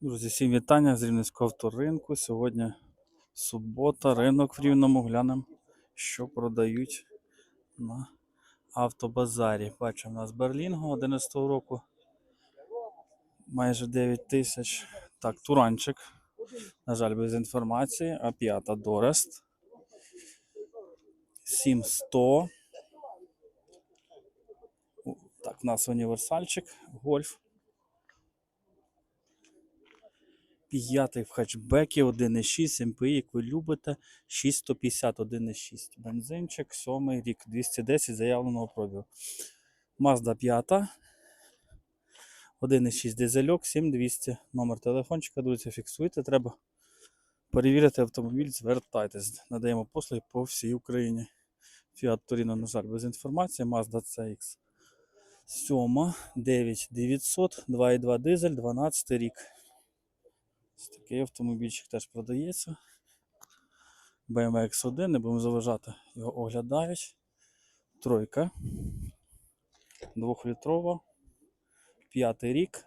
Друзі, всім вітання з Рівненського авторинку. Сьогодні субота, ринок в Рівному. Глянемо, що продають на автобазарі. Бачимо, у нас Берлінго 11 року. Майже 9 тисяч. Так, Туранчик. На жаль, без інформації. А 5 Дорест. 7100. Так, у нас універсальчик, гольф. П'ятий в хетчбекі 1,6 МПІ, як ви любите, 6150 1,6 бензинчик, сьомий рік, 210 заявленого пробігу. Mazda 5, 1,6 дизельок, 7200. Номер телефончика, друзі, фіксуйте. Треба перевірити автомобіль, звертайтесь. Надаємо послуги по всій Україні. Fiat Torino, на жаль, без інформації. Mazda CX 7, 9900, 2,2 дизель, 12 рік. Ось такий автомобільчик теж продається. BMW X1, не будемо заважати, його оглядають. Тройка. Двохлітрова. П'ятий рік.